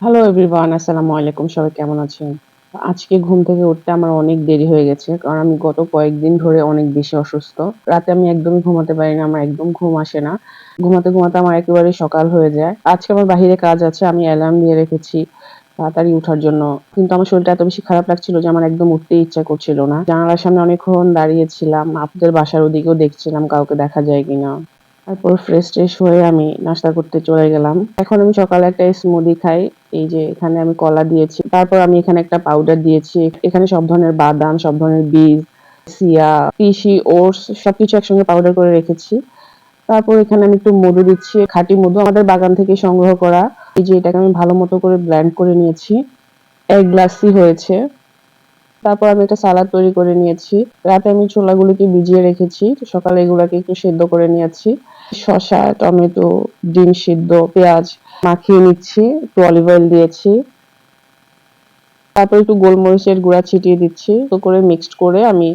Hello everyone আসসালামু আলাইকুম সবাই কেমন আছেন? আজকে ঘুম থেকে উঠতে আমার অনেক দেরি হয়ে গেছে, কারণ আমি গত কয়েকদিন ধরে অনেক বেশি অসুস্থ। রাতে আমি একদমই ঘুমাতে পারি না, আমার একদম ঘুম আসে না। ঘুমাতে ঘুমাতে আমার একেবারে সকাল হয়ে যায়। আজকে আমার বাহিরে কাজ আছে, আমি অ্যালার্ম দিয়ে রেখেছি তাড়াতাড়ি উঠার জন্য। কিন্তু আমার শরীরটা এত বেশি খারাপ লাগছিল যে আমার একদম উঠতে ইচ্ছা করছিল না। জানালার সামনে অনেকক্ষণ দাঁড়িয়েছিলাম, আপনাদের বাসার ওদিকেও দেখছিলাম কাউকে দেখা যায় কিনা। তারপর ফ্রেশ ট্রেশ হয়ে আমি নাস্তা করতে চলে গেলাম। এখন আমি সকালে একটা স্মুদি খাই। এই যে এখানে আমি কলা দিয়েছি, তারপর আমি এখানে একটা পাউডার দিয়েছি, এখানে সব ধরনের বাদাম, সব ধরনের বীজ, সিয়া পিসি ওটস, সবকিছু একসঙ্গে পাউডার করে রেখেছি। তারপর এখানে আমি একটু মধু দিচ্ছি, খাঁটি মধু। আমাদের বাগান থেকে সংগ্রহ করা এই যে এটাকে আমি ভালো মতো করে ব্ল্যান্ড করে নিয়েছি। এক গ্লাসই হয়েছে। তারপর আমি একটা সালাদ তৈরি করে নিয়েছি। রাতে আমি ছোলাগুলোকে ভিজিয়ে রেখেছি। সকালে এগুলাকে একটু সেদ্ধ করে নিয়েছি। শসা, টমেটো, ডিম সিদ্ধ, পেঁয়াজ মাখিয়ে নিচ্ছি, একটু অলিভ অয়েল দিয়েছি। তারপর একটু গোলমরিচের গুঁড়া ছিটিয়ে দিচ্ছি, তো করে মিক্সড করে আমি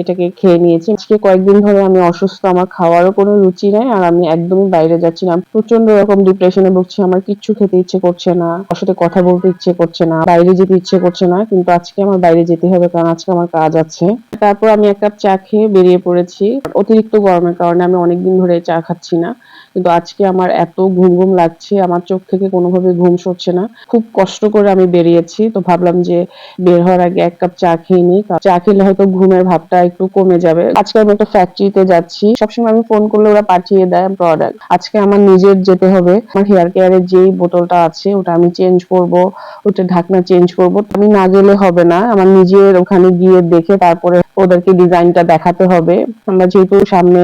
এটাকে খেয়ে নিয়েছি। আজকে কয়েকদিন ধরে আমি অসুস্থ, আমার খাওয়ারও কোনো রুচি নাই আর আমি একদমই বাইরে যাচ্ছি না। প্রচণ্ড রকম ডিপ্রেশনে ভুগছি, আমার কিচ্ছু খেতে ইচ্ছে করছে না ওর সাথে কথা বলতে ইচ্ছে করছে না, বাইরে যেতে ইচ্ছে করছে না, কিন্তু আজকে আমার বাইরে যেতে হবে কারণ আজকে আমার কাজ আছে। তারপর আমি এক কাপ চা খেয়ে বেরিয়ে পড়েছি, অতিরিক্ত গরমের কারণে আমি অনেকদিন ধরে চা খাচ্ছি না। কিন্তু আজকে আমার এত ঘুম ঘুম লাগছে, আমার চোখ থেকে কোনোভাবে ঘুম সরছে না। খুব কষ্ট করে আমি বেরিয়েছি, তো ভাবলাম যে বের হওয়ার আগে এক কাপ চা খেয়ে নিই চা খেলে হয়তো ঘুমের ভাবটা একটু কমে যাবে। আজকে আমি একটা ফ্যাক্টরিতে যাচ্ছি, সবসময় আমি ফোন করলে ওরা পাঠিয়ে দেয় প্রোডাক্ট আজকে আমার নিজের যেতে হবে, আমার হেয়ার কেয়ারের যেই বোতলটা আছে, ওটা আমি চেঞ্জ করব, ওটা ঢাকনা চেঞ্জ করব। আমি না গেলে হবে না, আমার নিজের ওখানে গিয়ে দেখে তারপরে ওদেরকে ডিজাইনটা দেখাতে হবে। আমরা যেহেতু সামনে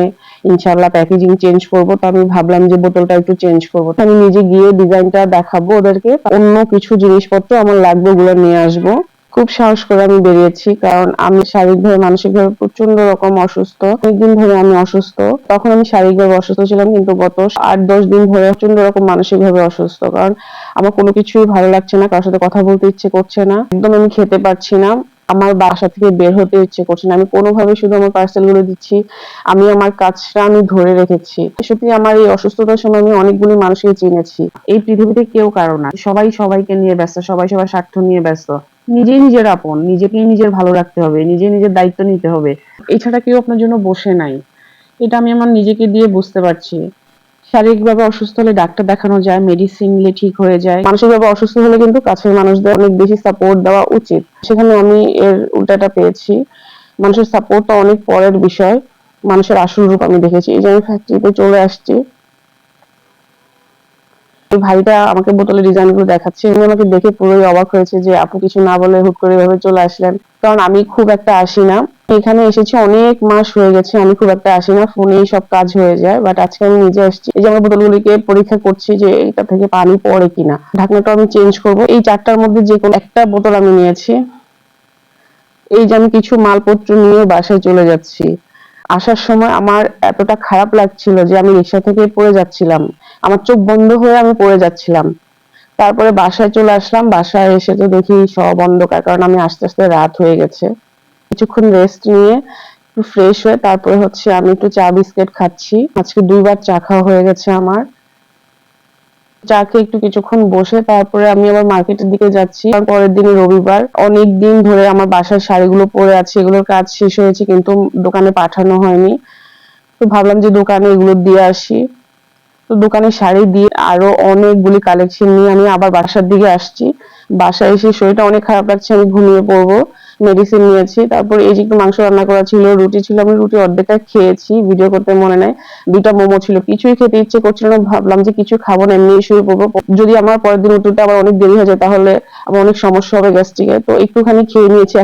ইনশাল্লাহ প্যাকেজিং চেঞ্জ করব, তো আমি ভাবলাম যে বোতলটা একটু চেঞ্জ করব। আমি নিজে গিয়ে ডিজাইনটা দেখাবো ওদেরকে। অন্য কিছু জিনিসপত্র আমার লাগবে ওগুলো নিয়ে আসব। খুব সাহস করে আমি বেরিয়েছি, কারণ আমি শারীরিকভাবে মানসিকভাবে প্রচণ্ড রকম অসুস্থ। অনেকদিন ধরে আমি অসুস্থ। তখন আমি শারীরিকভাবে অসুস্থ ছিলাম, কিন্তু গত আট, দশ দিন ধরে প্রচণ্ড রকম মানসিকভাবে অসুস্থ। কারণ আমার কোনো কিছুই ভালো লাগছে না, কারোর সাথে কথা বলতে ইচ্ছে করছে না। একদম আমি খেতে পারছি না। আমার বাসা থেকে বের হতে ইচ্ছে করছে না। আমি কোনোভাবে শুধু আমার পার্সেলগুলো দিচ্ছি। আমি আমার কাজটা আমি ধরে রেখেছি। সত্যি আমার এই অসুস্থতার সময় আমি অনেকগুলি মানুষকে চিনেছি। এই পৃথিবীতে কেউ কারও না। সবাই সবাইকে নিয়ে ব্যস্ত, সবাই সবার স্বার্থ নিয়ে ব্যস্ত। নিজেই নিজের আপন নিজেকেই নিজের ভালো রাখতে হবে নিজে নিজের দায়িত্ব নিতে হবে। এছাড়া কেউ আপনার জন্য বসে নাই। এটা আমি আমার নিজেকে দিয়ে বুঝতে পারছি। শারীরিকভাবে অসুস্থ হলে ডাক্তার দেখানো যায় মেডিসিন নিলে ঠিক হয়ে যায়। মানসিকভাবে অসুস্থ হলে কিন্তু কাছের মানুষদের অনেক বেশি সাপোর্ট দেওয়া উচিত। সেখানে আমি এর উল্টাটা পেয়েছি। মানুষের সাপোর্টটা অনেক পরের বিষয়। মানুষের আসল রূপ আমি দেখেছি। এই যে আমি ফ্যাক্টরিতে চলে আসছি ওই ভাইটা আমাকে বোতলের ডিজাইনগুলো দেখাচ্ছে। উনি আমাকে দেখে পুরোই অবাক হয়েছে যে, আপু কিছু না বলে হুট করে এভাবে চলে আসলেন। কারণ আমি খুব একটা আসি না। এখানে এসেছি অনেক মাস হয়ে গেছে, আমি খুব একটা আসি না। ফোনেই সব কাজ হয়ে যায়। বাট আজকে আমি নিজে আসছি। এই যে আমার বোতলগুলিকে পরীক্ষা করছি যে এটা থেকে পানি পড়ে কিনা। ঢাকনাটা আমি চেঞ্জ করব। এই চারটার মধ্যে যে কোনো একটা বোতল আমি নিয়েছি। এই যে আমি কিছু মালপত্র নিয়ে বাসায় চলে যাচ্ছি। আসার সময় আমার এতটা খারাপ লাগছিল যে আমি রিক্সা থেকে পড়ে যাচ্ছিলাম। আমার চোখ বন্ধ হয়ে আমি পড়ে যাচ্ছিলাম। তারপরে বাসায় চলে আসলাম। বাসায় এসে তো দেখি সব অন্ধকার, কারণ আমি আস্তে আস্তে রাত হয়ে গেছে। কিছুক্ষণ রেস্ট নিয়ে একটু ফ্রেশ হয়ে তারপরে হচ্ছে আমি একটু চা বিস্কিট খাচ্ছি। আজকে দুইবার চা খাওয়া হয়ে গেছে আমার। চা একটু কিছুক্ষণ বসে, তারপরে আমি আবার মার্কেটের দিকে যাচ্ছি। পরের দিন রবিবার। অনেক দিন ধরে আমার বাসার শাড়িগুলো পরে আছে, এগুলোর কাজ শেষ হয়েছে, কিন্তু দোকানে পাঠানো হয়নি। তো ভাবলাম যে দোকানে এগুলো দিয়ে আসি। তো দোকানে শাড়ি দিয়ে আরও অনেকগুলি কালেকশন নিয়ে আমি আবার বাসার দিকে আসছি। বাসায় এসে শরীরটা অনেক খারাপ লাগছে, আমি ঘুমিয়ে পড়ব। মেডিসিন নিয়েছি, তারপর এই যে একটু মাংস রান্না করা ছিল, রুটি ছিল, আমি রুটি অর্ধেকটা খেয়েছি ভিডিও করতে মনে নাই। দুটা মোমো ছিল, কিছুই খেতে ইচ্ছে করছিল না, ভাবলাম যে কিছু খাব না এমনি শুয়ে পড়ব। যদি আমার পরের দিন উঠতে আবার অনেক দেরি হয়ে যায়, তাহলে আমার অনেক সমস্যা হবে গ্যাস্ট্রিকে তো একটুখানি খেয়ে নিয়েছি।